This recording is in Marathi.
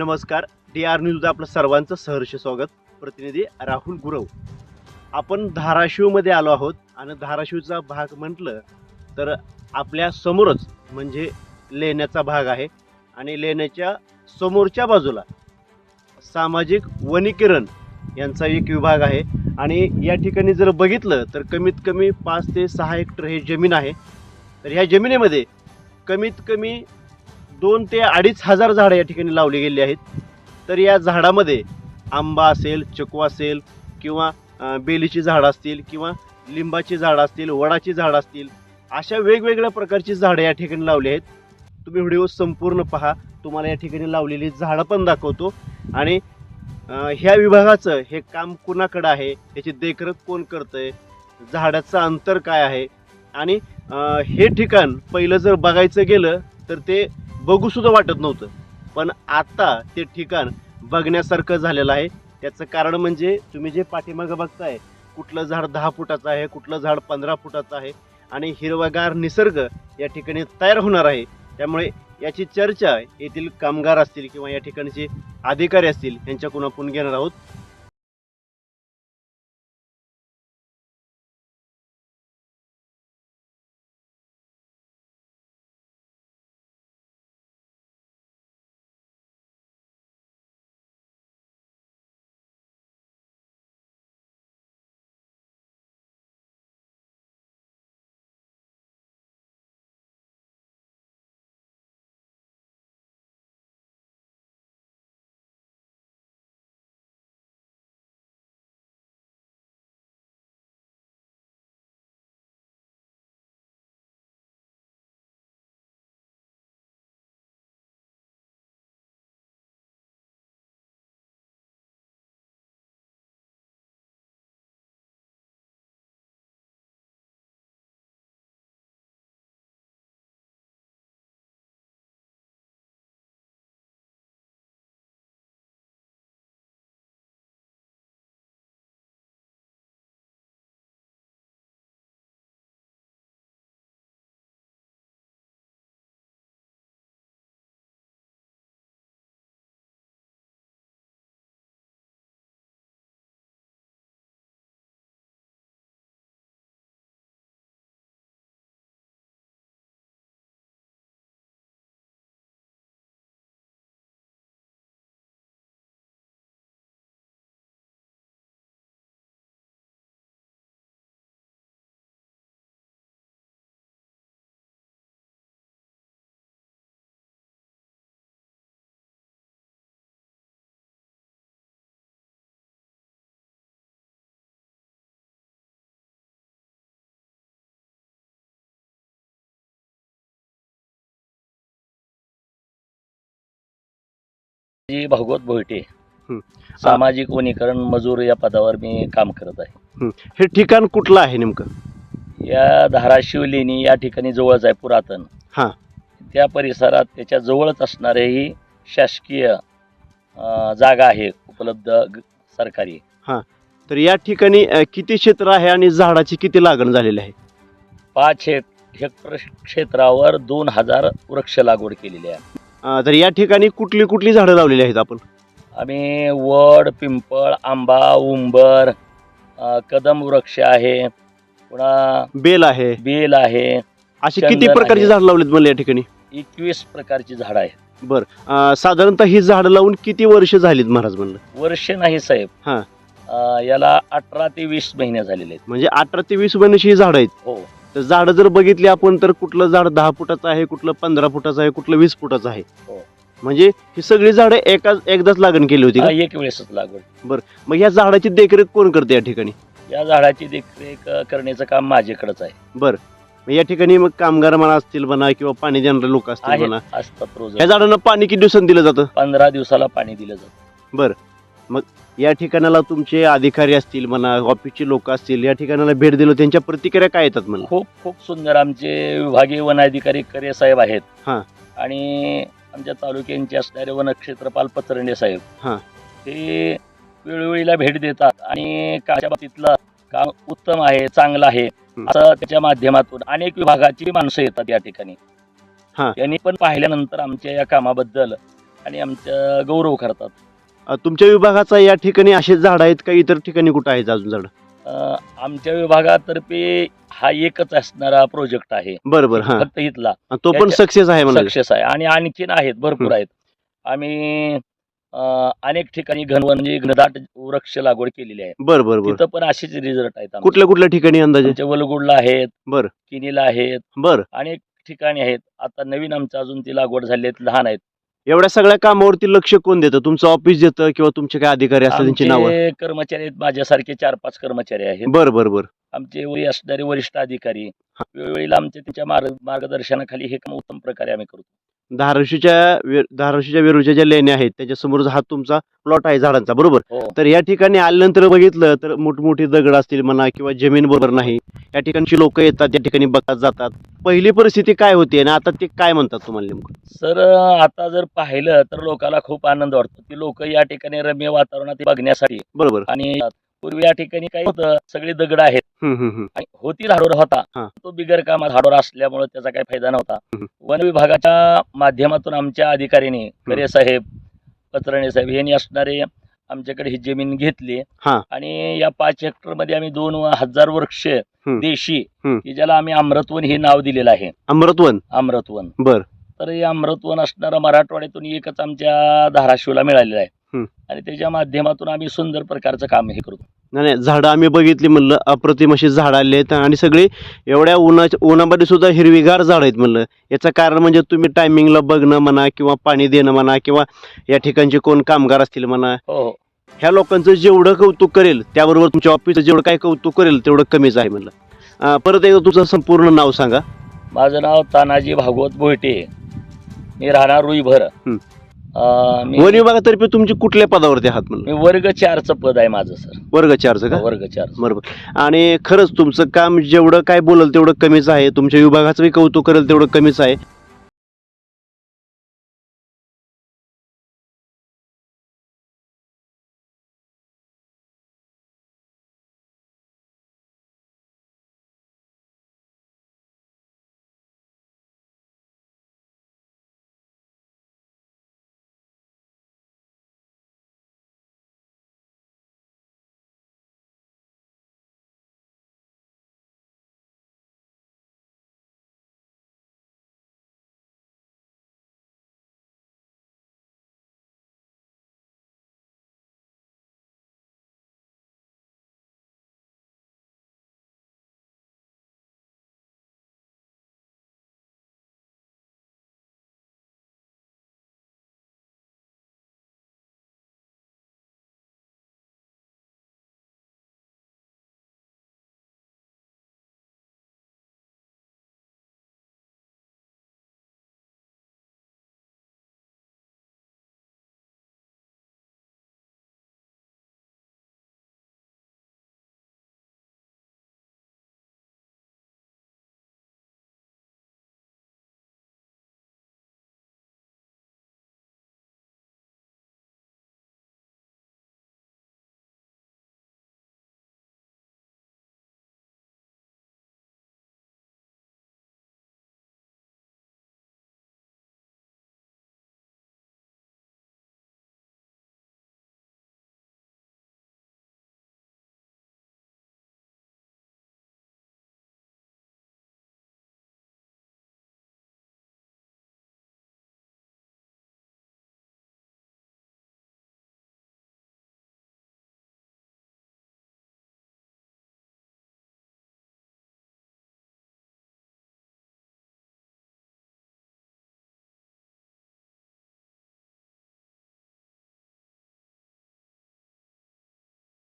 नमस्कार. डी आर न्यूज आपलं सर्वांचं सहर्ष स्वागत. प्रतिनिधी राहुल गुरव. आपण धाराशिवमध्ये आलो आहोत आणि धाराशिवचा भाग म्हटलं तर आपल्या समोरच म्हणजे लेण्याचा भाग आहे आणि लेण्याच्या समोरच्या बाजूला सामाजिक वनीकरण यांचा एक विभाग आहे. आणि या ठिकाणी जर बघितलं तर कमीत कमी पाच ते सहा हेक्टर हे जमीन आहे. तर ह्या जमिनीमध्ये कमीत कमी दोन ते अडीच हजार झाडं या ठिकाणी लावली गेली आहेत. तर या झाडामध्ये आंबा असेल चकवा असेल किंवा बेलीची झाडं असतील किंवा लिंबाची झाडं असतील वडाची झाडं असतील अशा वेगवेगळ्या प्रकारची झाडं या ठिकाणी लावली आहेत. तुम्ही व्हिडिओ संपूर्ण पहा. तुम्हाला या ठिकाणी लावलेली झाडं पण दाखवतो. आणि ह्या विभागाचं हे काम कुणाकडं आहे? याची देखरेख कोण करतं आहे झाडाचं अंतर काय आहे? आणि हे ठिकाण पहिलं जर बघायचं गेलं तर ते बघूसुद्धा वाटत नव्हतं. पण आता ते ठिकाण बघण्यासारखं झालेलं आहे. त्याचं कारण म्हणजे तुम्ही जे पाठीमागं बघताय कुठलं झाड दहा फुटाचं आहे कुठलं झाड पंधरा फुटाचं आहे आणि हिरवागार निसर्ग या ठिकाणी तयार होणार आहे. त्यामुळे याची चर्चा येथील कामगार असतील किंवा या ठिकाणचे अधिकारी असतील यांच्याकडून आपण घेणार आहोत. जी भागवत भोयटे हं. सामाजिक वनीकरण मजूर या पदावर मी काम करत आहे. हे. ठिकाण कुठलं आहे नेमकं? या धाराशिव लेणी या ठिकाणी जवळच आहे पुरातन. हां. त्या परिसरात त्याच्या जवळच असणारे ही शासकीय अं, जागा आहे उपलब्ध ग- सरकारी. तर या ठिकाणी अ, किती क्षेत्र आहे आणि झाडाची किती लागण झालेली आहे? पाच हेक हेक्टर क्षेत्रावर दोन हजार वृक्ष लागवड केलेली आहे. अ, तर या ठिकाणी कुठली कुठली झाडं लावलेली आहेत आपण? आम्ही वड पिंपळ आंबा उंबर अं, कदम वृक्ष आहे पुन्हा बेल आहे. बेल आहे अशी किती चंदन प्रकारची आहे. झाडं लावलेत मला या ठिकाणी? एकवीस प्रकारची झाडं आहेत. बर. अ, साधारणतः ही झाडं लावून किती वर्ष झालीत महाराज म्हणलं? वर्ष नाही साहेब. हां. अं, याला अठरा ते वीस महिने झालेले आहेत. म्हणजे अठरा ते वीस महिन्याची ही झाडं आहेत. हो. तर झाडं जर बघितली आपण तर कुठलं झाड दहा फुटाचं आहे कुठलं पंधरा फुटाचं आहे कुठलं वीस फुटाचं आहे. हो. म्हणजे ही सगळी झाडं एकाच एकदाच लागण केली होती का? हा, एक वेळेसच लागवड मग या झाडाची देखरेख कोण करते या ठिकाणी? या झाडाची देखरेख अं, करण्याचं काम माझ्याकडेच आहे. बर. मग या ठिकाणी मग कामगार म्हणा असतील म्हणा किंवा पाणी देणारे लोक असतील म्हणा आहेत असतात रोज या झाडांना पाणी किती दिवसांनी दिलं जातं? पंधरा दिवसाला पाणी दिलं जातं. या ठिकाणाला तुमचे अधिकारी असतील म्हणा ऑफिसचे लोक असतील या ठिकाणाला भेट दिलं त्यांच्या प्रतिक्रिया काय येतात म्हणा खूप खूप सुंदर आमचे विभागीय वन अधिकारी करे साहेब आहेत हां. आणि आमच्या तालुक्यांचे असणारे वनक्षेत्रपाल पत्रंडे साहेब हां. ते वेळोवेळीला भेट देतात आणि काच्या बाबतीतलं काम उत्तम आहे चांगलं आहे हं. असं त्याच्या माध्यमातून अनेक विभागाची माणसं येतात या ठिकाणी हां. त्यांनी पण पाहिल्यानंतर आमच्या या कामाबद्दल आणि आमचं गौरव करतात अ, तुमच्या विभागाचा या ठिकाणी असे झाड आहेत का इतर ठिकाणी कुठं आहेत अजून झाड? अं, आमच्या विभागातर्फे हा एकच असणारा प्रोजेक्ट आहे. बरं बरं हा. फक्त इथला. तो पण सक्सेस आहे सक्सेस आहे. आणि आणखीन आहेत भरपूर. आहेत. आम्ही अं, अनेक ठिकाणी घनवन म्हणजे घनदाट वृक्ष लागवड केलेली आहे. बरं बरं बरं. तिथं पण असेच रिझल्ट आहेत आमचे. कुठल्या कुठल्या ठिकाणी अंदाजे? आमच्या वलगुडला आहेत बरं. किनीला आहेत. बरं. अनेक ठिकाणी आहेत. आता नवीन आमचं अजून ती लागवड झाली आहेत लहान आहेत. एवढ्या सगळ्या कामावरती लक्ष कोण देतं? तुमचं ऑफिस देतं किंवा तुमचे काय अधिकारी असतात त्यांची नावं? आमचे कर्मचारी आहेत माझ्यासारखे चार पाच कर्मचारी आहेत. बरं बरं बरं. आमचे वरी असणारे वरिष्ठ अधिकारी. वेळोवेळी आमच्या त्यांच्या मार्ग मार्गदर्शनाखाली हे काम उत्तम प्रकारे आम्ही करतो. धाराशीच्या वे- धाराशीच्या वेरूच्या ज्या लेण्या आहेत त्याच्यासमोर हा तुमचा प्लॉट आहे झाडांचा बरोबर? हो. तर या ठिकाणी आल्यानंतर बघितलं तर मोठमोठी दगड असतील म्हणा किंवा जमीन बरोबर नाही या ठिकाणची लोक येतात त्या ठिकाणी बघतात जातात. पहिली परिस्थिती काय होती आणि आता ते काय म्हणतात तुम्हाला नेमकं? सर आता जर पाहिलं तर लोकांना खूप आनंद वाटतो. ती लोक या ठिकाणी रम्य वातावरणात बघण्यासाठी बरोबर. आणि पूर्वी या ठिकाणी काय होतं सगळे दगड आहेत. आणि होती धाडोर होता. तो बिगर कामात धाडोर असल्यामुळे त्याचा काही फायदा नव्हता. वन विभागाच्या माध्यमातून आमच्या अधिकाऱ्यांनी खरे साहेब पत्रणे साहेब यांनी असणारे आमच्याकडे ही जमीन घेतली. आणि या पाच हेक्टरमध्ये आम्ही दोन हजार वृक्ष देशी. की ज्याला आम्ही अमृतवन हे नाव दिलेलं आहे. अमृतवन? अमृतवन. बर. तर हे अमृतवन असणारा मराठवाड्यातून एकच आमच्या धाराशिवला मिळालेलं आहे. हम्म. आणि त्याच्या माध्यमातून आम्ही सुंदर प्रकारचं काम हे करतो नाही नाही, झाडं आम्ही बघितली म्हणलं अप्रतिम अशी झाडं आली आहेत आणि सगळी एवढ्या उन्हाच्या उन्हामध्ये सुद्धा हिरवीगार झाड आहेत म्हणलं. याचं कारण म्हणजे तुम्ही टायमिंगला बघणं म्हणा किंवा पाणी देणं म्हणा किंवा या ठिकाणचे कोण कामगार असतील म्हणा हो हो. ह्या लोकांचं जेवढं कौतुक करेल त्याबरोबर तुमच्या ऑफिसचं जेवढं काय कौतुक करेल तेवढं कमीच आहे म्हणलं. अं, परत एकदा तुमचं संपूर्ण नाव सांगा. माझं नाव तानाजी भागवत बोयटे मी राहणार रुईभर. हं. अं, मी वन विभागातर्फे तुमची कुठल्या पदावरती आहात म्हणलं? मी वर्ग चारचं पद आहे माझं सर. वर्ग चारचं का? वर्ग चार बरोबर. आणि खरंच तुमचं काम जेवढं काय बोलल तेवढं कमीच आहे. तुमच्या विभागाचं बी कौतुक करेल तेवढं कमीच आहे.